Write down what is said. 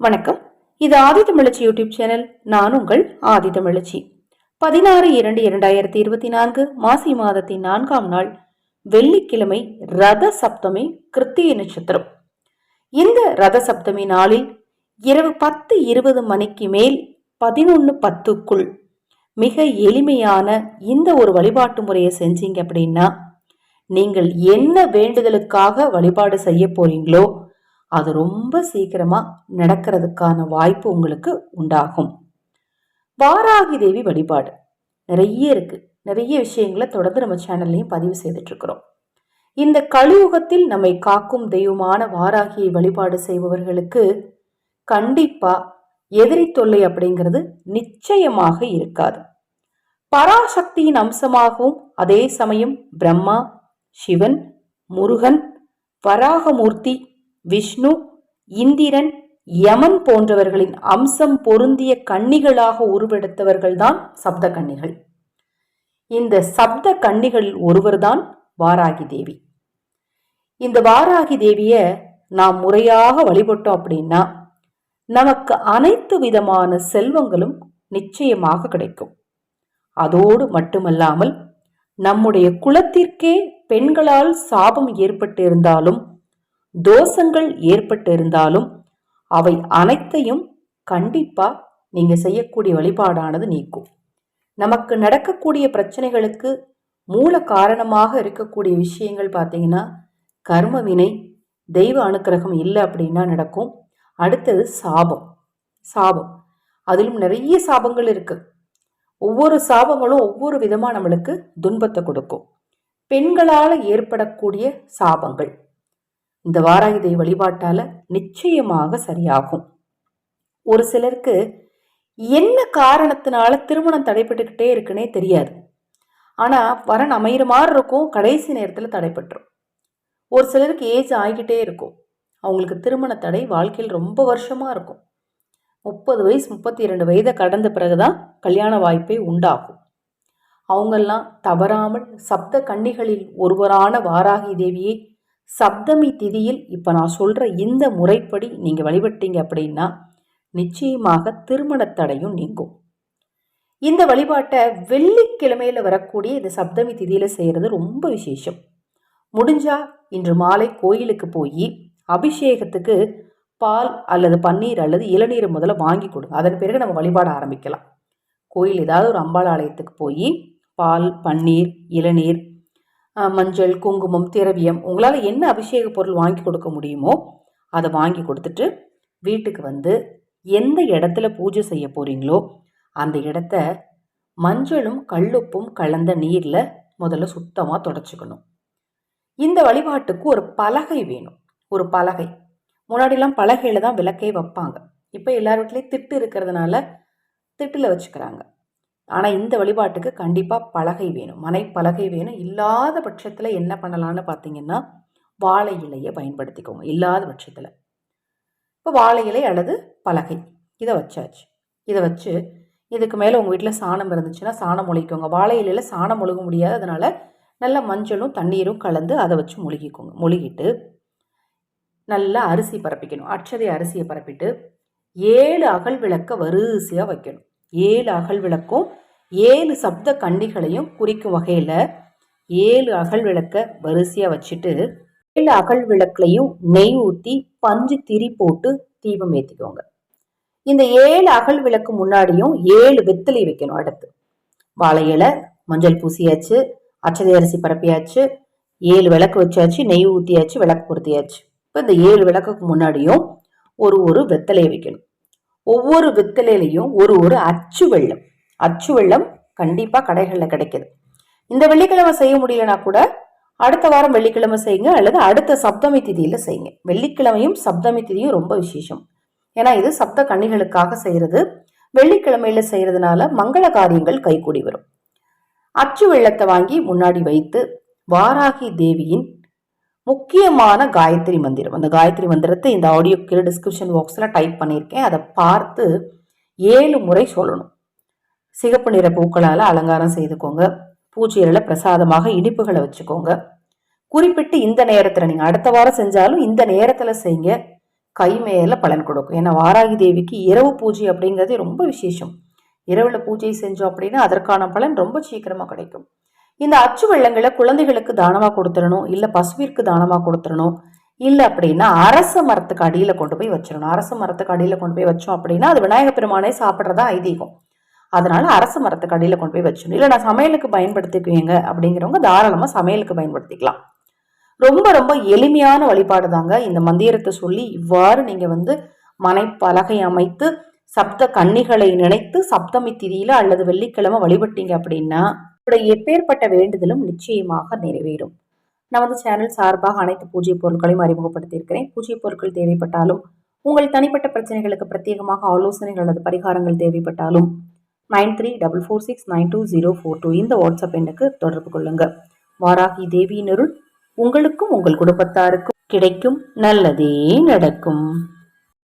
வணக்கம். இது ஆதி தமிழச்சி YouTube channel. நான் உங்கள் ஆதி தமிழச்சி. பதினாறு இரண்டு இரண்டாயிரத்தி இருபத்தி நான்கு மாசி மாதத்தின் நான்காம் நாள் வெள்ளிக்கிழமை ரத சப்தமி கிருத்திகை நட்சத்திரம். இந்த ரத சப்தமி நாளில் இரவு பத்து இருபது மணிக்கு மேல் பதினொன்று பத்துக்குள் மிக எளிமையான இந்த ஒரு வழிபாட்டு முறையை செஞ்சீங்க அப்படின்னா நீங்கள் என்ன வேண்டுதலுக்காக வழிபாடு செய்ய போறீங்களோ அது ரொம்ப சீக்கிரமா நடக்கிறதுக்கான வாய்ப்பு உங்களுக்கு உண்டாகும். வாராகி தேவி வழிபாடு. நிறைய இருக்கு. நிறைய விஷயங்களை தொடர்ந்து நம்ம சேனல்லையும் பதிவு செய்துட்டு இருக்கிறோம் இந்த கலியுகத்தில் நம்மை காக்கும் தெய்வமான வாராகியை வழிபாடு செய்பவர்களுக்கு கண்டிப்பா எதிரி தொல்லை அப்படிங்கிறது நிச்சயமாக இருக்காது. பராசக்தியின் அம்சமாகவும் அதே சமயம் பிரம்மா சிவன் முருகன் வராகமூர்த்தி விஷ்ணு இந்திரன் யமன் போன்றவர்களின் அம்சம் பொருந்திய கன்னிகளாக உருவெடுத்தவர்கள்தான் சப்த கன்னிகள் இந்த சப்த கன்னிகளில் ஒருவர்தான் வாராகி தேவி இந்த வாராகி தேவிய நாம் முறையாக வழிபட்டோம் அப்படின்னா நமக்கு அனைத்து விதமான செல்வங்களும் நிச்சயமாக கிடைக்கும். அதோடு மட்டுமல்லாமல் நம்முடைய குலத்திற்கே பெண்களால் சாபம் ஏற்பட்டு இருந்தாலும் தோஷங்கள் ஏற்பட்டு இருந்தாலும் அவை அனைத்தையும் கண்டிப்பா நீங்க செய்யக்கூடிய வழிபாடானது நீக்கும். நமக்கு நடக்கக்கூடிய பிரச்சனைகளுக்கு மூல காரணமாக இருக்கக்கூடிய விஷயங்கள் பார்த்தீங்கன்னா கர்ம வினை தெய்வ அனுக்கிரகம் இல்லை அப்படின்னா நடக்கும். அடுத்தது சாபம். சாபம். அதிலும் நிறைய சாபங்கள் இருக்குது ஒவ்வொரு சாபங்களும் ஒவ்வொரு விதமாக நம்மளுக்கு துன்பத்தை கொடுக்கும். பெண்களால் ஏற்படக்கூடிய சாபங்கள். இந்த வாராகி தெய்வ வழிபாட்டால் நிச்சயமாக சரியாகும். ஒரு சிலருக்கு என்ன காரணத்தினால திருமணம் தடைப்பட்டுக்கிட்டே இருக்குன்னே தெரியாது. ஆனால் வரன் அமையிற மாதிரி இருக்கும் கடைசி நேரத்தில் தடைப்பட்டுரும் ஒரு சிலருக்கு ஏஜ் ஆகிக்கிட்டே இருக்கும். அவங்களுக்கு திருமண தடை வாழ்க்கையில் ரொம்ப வருஷமாக இருக்கும். முப்பது வயசு முப்பத்தி இரண்டு வயதை கடந்த பிறகுதான் கல்யாண வாய்ப்பே உண்டாகும். அவங்கெல்லாம் தவறாமல் சப்த கன்னிகளில் ஒருவரான வாராகி தேவியை சப்தமி திதியில் இப்போ நான் சொல்கிற இந்த முறைப்படி நீங்கள் வழிபட்டீங்க அப்படின்னா நிச்சயமாக திருமணத் தடையும் நீங்கும். இந்த வழிபாட்டை வெள்ளிக்கிழமையில் வரக்கூடிய இந்த சப்தமி திதியில் செய்கிறது ரொம்ப விசேஷம். முடிஞ்சா இன்று மாலை கோயிலுக்கு போய் அபிஷேகத்துக்கு பால் அல்லது பன்னீர் அல்லது இளநீர் முதல்ல வாங்கி கொடுங்க. அதன் பிறகு நம்ம வழிபாட ஆரம்பிக்கலாம். கோயில் ஏதாவது ஒரு அம்பாள் ஆலயத்துக்கு போய் பால் பன்னீர் இளநீர் மஞ்சள் குங்குமம் திரவியம் உங்களால் என்ன அபிஷேக பொருள் வாங்கி கொடுக்க முடியுமோ அதை வாங்கி கொடுத்துட்டு வீட்டுக்கு வந்து எந்த இடத்துல பூஜை செய்ய போகிறீங்களோ அந்த இடத்த மஞ்சளும் கல்லுப்பும் கலந்த நீரில் முதல்ல சுத்தமாக தொடச்சிக்கணும். இந்த வழிபாட்டுக்கு ஒரு பலகை வேணும். ஒரு பலகை. முன்னாடிலாம் பலகையில் தான் விளக்கே வைப்பாங்க. இப்போ எல்லார் வீட்லேயும் திட்டு இருக்கிறதுனால திட்டில் வச்சுக்கிறாங்க. ஆனால் இந்த வழிபாட்டுக்கு கண்டிப்பாக பலகை வேணும். மனை பலகை வேணும். இல்லாத பட்சத்தில் என்ன பண்ணலான்னு பார்த்தீங்கன்னா வாழை இலையை பயன்படுத்திக்கோங்க. இல்லாத பட்சத்தில். இப்போ வாழை இலை அல்லது பலகை. இதை வச்சாச்சு. இதை வச்சு இதுக்கு மேலே உங்கள் வீட்டில் சாணம் இருந்துச்சுன்னா சாணம் மொழிக்கோங்க வாழை இலையில் சாணம் மொழுக முடியாது அதனால் நல்லா மஞ்சளும் தண்ணீரும் கலந்து அதை வச்சு மொழிகிக்கோங்க. மொழிகிட்டு நல்லா அரிசி பரப்பிக்கணும். அச்சதை அரிசியை பரப்பிட்டு ஏழு அகல் விளக்க வரிசையாக வைக்கணும். ஏழு அகல் விளக்கும் ஏழு சப்த கண்டிகளையும் குறிக்கும் வகையில் ஏழு அகல் விளக்க வரிசையாக வச்சுட்டு ஏழு அகல் விளக்குலையும் நெய் ஊற்றி பஞ்சு திரி போட்டு தீபம் ஏற்றிக்கோங்க இந்த ஏழு அகல் விளக்கு முன்னாடியும் ஏழு வெத்தலை வைக்கணும் அடுத்து. வாழை இலை மஞ்சள் பூசியாச்சு அச்சதை அரிசி பரப்பியாச்சு ஏழு விளக்கு வச்சாச்சு நெய் ஊற்றியாச்சு விளக்கு பொருத்தியாச்சு. இப்போ இந்த ஏழு விளக்குக்கு முன்னாடியும் ஒரு ஒரு வெத்தலையை வைக்கணும். ஒவ்வொரு வெத்தலையிலையும் ஒரு ஒரு அச்சு வெள்ளம். அச்சு வெள்ளம் கண்டிப்பாக கடைகளில் கிடைக்குது. இந்த வெள்ளிக்கிழமை செய்ய முடியலனா கூட அடுத்த வாரம் வெள்ளிக்கிழமை செய்யுங்க அல்லது அடுத்த சப்தமி திதியில் செய்யுங்க. வெள்ளிக்கிழமையும் சப்தமி திதியும் ரொம்ப விசேஷம். ஏன்னா இது சப்த கன்னிகளுக்காக செய்கிறது வெள்ளிக்கிழமையில செய்கிறதுனால மங்கள காரியங்கள் கைகூடி வரும். அச்சு வெள்ளத்தை வாங்கி முன்னாடி வைத்து வாராகி தேவியின் முக்கியமான காயத்ரி மந்திரம். அந்த காயத்ரி மந்திரத்தை இந்த ஆடியோ கீழே டிஸ்கிரிப்ஷன் பாக்ஸில் டைப் பண்ணியிருக்கேன். அதை பார்த்து ஏழு முறை சொல்லணும். சிகப்பு நிற பூக்களால் அலங்காரம் செய்துக்கோங்க. பூஜையில் பிரசாதமாக இனிப்புகளை வச்சுக்கோங்க. குறிப்பிட்டு இந்த நேரத்தில் நீங்கள் அடுத்த வாரம் செஞ்சாலும் இந்த நேரத்தில் செய்யுங்க. கை மேல பலன் கொடுக்கும். ஏன்னா வாராகி தேவிக்கு இரவு பூஜை அப்படிங்கிறது ரொம்ப விசேஷம். இரவில் பூஜை செஞ்சோம் அப்படின்னா அதற்கான பலன் ரொம்ப சீக்கிரமாக கிடைக்கும். இந்த அச்சு வெள்ளங்களை குழந்தைகளுக்கு தானமாக கொடுத்துடணும்? இல்லை பசுவிற்கு தானமாக கொடுத்துடணும்? இல்லை அப்படின்னா அரச மரத்துக்கு அடியில் கொண்டு போய் வச்சிடணும். அரச மரத்துக்கு அடியில் கொண்டு போய் வச்சோம் அப்படின்னா அது விநாயகப் பெருமானே சாப்பிட்றதா ஐதீகம். அதனால அரச மரத்துக்கு அடியில் கொண்டு போய் வச்சிடணும். இல்லை நான் சமையலுக்கு பயன்படுத்திக்குவீங்க அப்படிங்கிறவங்க தாராளமாக சமையலுக்கு பயன்படுத்திக்கலாம். ரொம்ப ரொம்ப எளிமையான வழிபாடு தாங்க இந்த மந்திரத்தை சொல்லி இவ்வாறு நீங்கள் வந்து மனைப்பலகை அமைத்து சப்த கன்னிகளை நினைத்து சப்தமி திதியில அல்லது வெள்ளிக்கிழமை வழிபட்டீங்க அப்படின்னா உங்களுடைய எப்பேற்பட்ட வேண்டுதலும் நிச்சயமாக நிறைவேறும். நமது சேனல் சார்பாக அனைத்து பூஜை பொருட்களையும் அறிமுகப்படுத்தியிருக்கிறேன். பூஜை பொருட்கள் தேவைப்பட்டாலும் உங்கள் தனிப்பட்ட பிரச்சனைகளுக்கு பிரத்யேகமாக ஆலோசனைகள் அல்லது பரிகாரங்கள் தேவைப்பட்டாலும் nine three double four six nine two zero four two இந்த வாட்ஸ்அப் எண்ணுக்கு தொடர்பு கொள்ளுங்க. வாராகி தேவியினருள் உங்களுக்கும் உங்கள் குடும்பத்தாருக்கும் கிடைக்கும். நல்லதே நடக்கும்.